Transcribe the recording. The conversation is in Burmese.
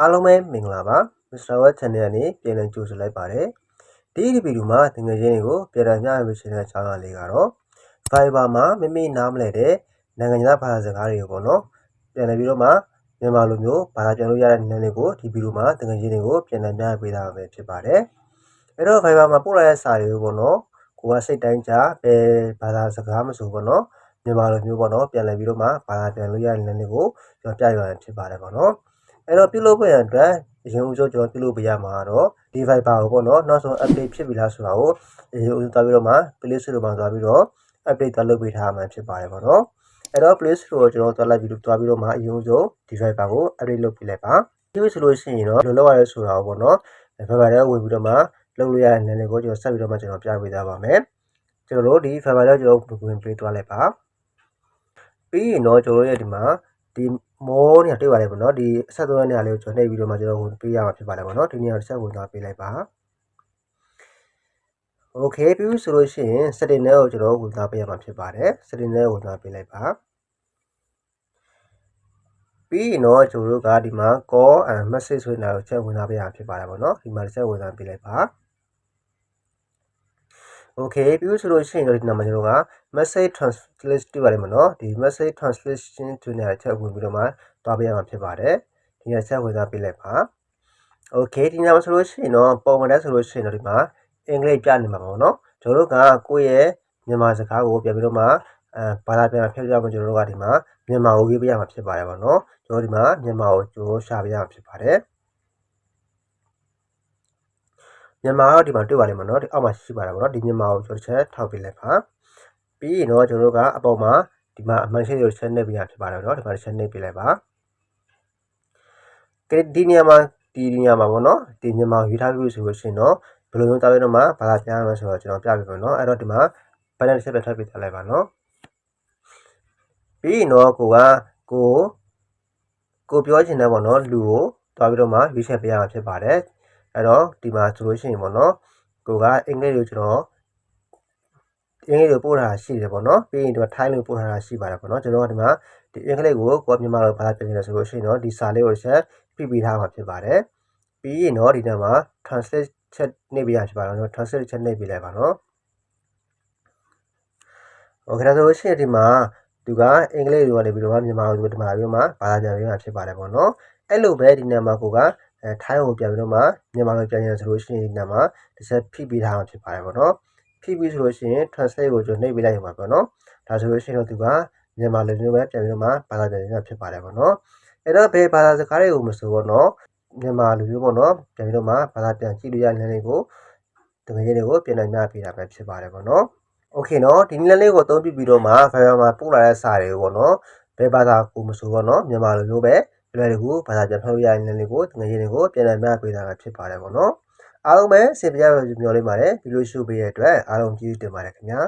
အားလုံးပဲမင်္ဂလာပါ Mr. Web Channel ကနေပြန်လည်ကြိုဆိုလိုက်ပါတယ်ဒီဒီဗီဒီယိုမှာတငယ်ချင်းတွေကိုပြန်လည်မျှဝေပေးတဲ့ချောင်းလေးကတော့ Fiverr မှာမိမိနားမလဲတဲ့နိုင်ငံခြားဘာသာစကားတွေကိုပေါ့နော်ပြန်လည်ပြီးတော့မှမြန်မာလိုမျိုးဘာသာပြန်လို့ရတဲ့နည်းလေးကိုဒီဗီဒီယိုမှာတငယ်ချင်းတွေကိုပြန်လည်မျှဝေပေးတာပဲဖြစ်ပါတယ်အဲ့တော့ Fiverr မှာပို့လာတဲ့စာတွေကိုပေါ့နော်ကိုကစိတ်တိုင်းကြပဲဘာသာစကားမဆိုပေါ့နော်မြန်မာလိုမျိုးပေါ့နော်ပြန်လည်ပြီးတော့မှဘာသာပြန်လို့ရတဲ့နည်းလေးကိုကျွန်တော်ပြရရင်ဖြစ်ပါတယ်ပေါ့နော် အဲ့တော့ပြုလုပ်ဖို့ရန်အတွက်အရင်ဦးဆုံးကျွန်တော်ပြုလုပ်ပေးရမှာတော့ဒီ Viber ကိုပေါ့နော်နောက်ဆုံး update ဖြစ်ပြီလားဆိုတာကိုအရင်ဦးဆုံးသွားပြီးတော့မှ Play Store မှာသွားပြီးတော့ update သွားလုပ်ပေးထားမှာဖြစ်ပါတယ်ပေါ့နော်အဲ့တော့ Play Store ကိုကျွန်တော်သွားလိုက်ပြီးတော့သွားပြီးတော့မှအရင်ဦးဆုံးဒီ Viber ကို update လုပ်ပေးလိုက်ပါဒီလိုဆိုလို့ရှိရင်တော့ဘယ်လိုလုပ်ရလဲဆိုတာကိုပေါ့နော် Viber ထဲဝင်ပြီးတော့မှလုပ်လို့ရတဲ့နည်းလေးကိုကျွန်တော်ဆက်ပြီးတော့မှကျွန်တော်ပြပေးသားပါမယ်ကျွန်တော်တို့ဒီ Fiverr ထဲကျွန်တော်ဝင်ပေးသွားလိုက်ပါပြီးရင်တော့ကျွန်တော်ရဲ့ဒီမှာ ဒီမောနေရာတွေ့ပါလေပေါ့နော်ဒီအဆက်သွယ်နေရာလေးကိုကျွန်တော်နှိပ်ပြီးတော့မှကျွန်တော်ဝင်ပေးရမှာဖြစ်ပါလေပေါ့နော်ဒီနေရာတစ်ချက်ဝင်သွားပေးလိုက်ပါโอเคပြီးဆိုလို့ရှိရင် setting ထဲကိုကျွန်တော်ဝင်သွားပေးရမှာဖြစ်ပါတယ် setting ထဲကိုဝင်သွားပေးလိုက်ပါပြီးရင်တော့ကျွန်တော်တို့ကဒီမှာ call and message ဆိုတဲ့နေရာကိုချက်ဝင်သွားပေးရမှာဖြစ်ပါတယ်ပေါ့နော်ဒီမှာတစ်ချက်ဝင်သွားပေးလိုက်ပါ okay ပြီးလို့ဆိုလို့ရှိရင်တော့ဒီမှာကျွန်တော်က message translate တွေ့ပါတယ်မနော်ဒီ message translation တွေ့နေတဲ့ချက်ဝင်ပြီးတော့မှတွားပြရမှာဖြစ်ပါတယ်ဒီကချက်ဝင်သွားပြလိုက်ပါ okay ဒီညမှာဆိုလို့ရှိရင်တော့ပုံမှန်တည်းဆိုလို့ရှိရင်တော့ဒီမှာအင်္ဂလိပ်ပြနေမှာပေါ့နော်ကျွန်တော်တို့ကကိုယ့်ရဲ့မြန်မာစကားကိုပြန်ပြီးတော့မှအဲဘာသာပြန်ဖျက်ပြမှာကျွန်တော်တို့ကဒီမှာမြန်မာကိုရေးပြရမှာဖြစ်ပါတယ်ပေါ့နော်ကျွန်တော်ဒီမှာမြန်မာကိုကျွန်တော်ရှာပြရမှာဖြစ်ပါတယ် မြန်မာတော့ဒီမှာတွေ့ပါလိမ့်မယ်နော်ဒီအောက်မှာရှိပါတယ်ဗောနော်ဒီမြန်မာကိုကျွန်တော်တစ်ချက်ထောက်ပေးလိုက်ပါပြီးရင်တော့ကျွန်တော်တို့ကအပေါ်မှာဒီမှာအမှန်ရှိတဲ့ချက်နှိပ်ပေးရဖြစ်ပါတယ်နော်ဒီမှာတစ်ချက်နှိပ်ပေးလိုက်ပါကဲဒီနေရာမှာဒီနေရာမှာဗောနော်ဒီမြန်မာကိုယူထားပြီးဆိုလို့ရှိရင်တော့ဘယ်လိုမျိုးတားပြီးတော့မှဘာသာပြန်ရမလဲဆိုတော့ကျွန်တော်ပြပေးမယ်နော်အဲ့တော့ဒီမှာဘယ်နဲ့တစ်ချက်ပဲထပ်ပေးထားလိုက်ပါနော်ပြီးရင်တော့ကိုကကိုကိုပြောချင်တဲ့ဗောနော်လူကိုတွားပြီးတော့မှရွေးချယ်ပေးရမှာဖြစ်ပါတယ် အဲ့တော့ဒီမှာဆိုလို့ရှိရင်ပေါ့နော်ကိုကအင်္ဂလိပ်လိုကျွန်တော်အင်္ဂလိပ်လိုပို့ထားတာရှိတယ်ပေါ့နော်ပြီးရင်ဒီမှာထိုင်းလိုပို့ထားတာရှိပါတယ်ပေါ့နော်ကျွန်တော်ကဒီမှာဒီအင်္ဂလိပ်ကိုကိုကမြန်မာလိုဘာသာပြန်နေတယ်ဆိုလို့ရှိရင်တော့ဒီစာလေးကိုတစ်ချက်ပြပြထားမှာဖြစ်ပါတယ်ပြီးရင်တော့ဒီထဲမှာ translate ချက်နှိပ်ပြရဖြစ်ပါတယ်နော် translate ချက်နှိပ်ပြလိုက်ပါနော်โอเคဒါဆိုလို့ရှိရင်ဒီမှာသူကအင်္ဂလိပ်လိုကနေပြီးတော့မြန်မာလိုဒီမှာပြီးတော့မှဘာသာပြန်ပေးမှာဖြစ်ပါတယ်ပေါ့နော်အဲ့လိုပဲဒီနေရာမှာကိုက အဲထိုင်းကိုပြန်ပြီးတော့မှမြန်မာလိုပြန်ရဆိုလို့ရှိရင်ဒီနာမှာတစ်ချက်ဖိပေးထားမှာဖြစ်ပါတယ်ပေါ့နော်ဖိပြီးဆိုလို့ရှိရင် translate ကိုကျွန်တော်နှိပ်ပေးလိုက်ရမှာပေါ့နော်ဒါဆိုလို့ရှိရင်တော့သူကမြန်မာလိုမျိုးပဲပြန်ပြီးတော့မှဘာသာပြန်ရဖြစ်ပါတယ်ပေါ့နော်အဲ့တော့ဘယ်ဘာသာစကားတွေကိုမဆိုပေါ့နော်မြန်မာလူမျိုးပေါ့နော်ပြန်ပြီးတော့မှဘာသာပြန်ကြည့်လို့ရတဲ့နေကိုတကယ်ကြီးတွေကိုပြန်နိုင်ပြပေးတာပဲဖြစ်ပါတယ်ပေါ့နော်โอเคเนาะဒီနည်းလေးကိုအသုံးပြုပြီးတော့မှ Fiverr မှာပို့လာတဲ့စာတွေကိုပေါ့နော်ဘယ်ဘာသာကိုမဆိုပေါ့နော်မြန်မာလိုမျိုးပဲ လွယ်တကူဘာသာပြန်ထုတ်ရတဲ့လေးကိုငွေရင်းတွေကိုပြန်လည်မျှပေးတာဖြစ်ပါတယ်ပေါ့နော်အားလုံးပဲစင်ပြရမျှော်လင့်ပါတယ်ဗီဒီယိုရှုပေးရတဲ့အတွက်အားလုံးကျေးဇူးတင်ပါတယ်ခင်ဗျာ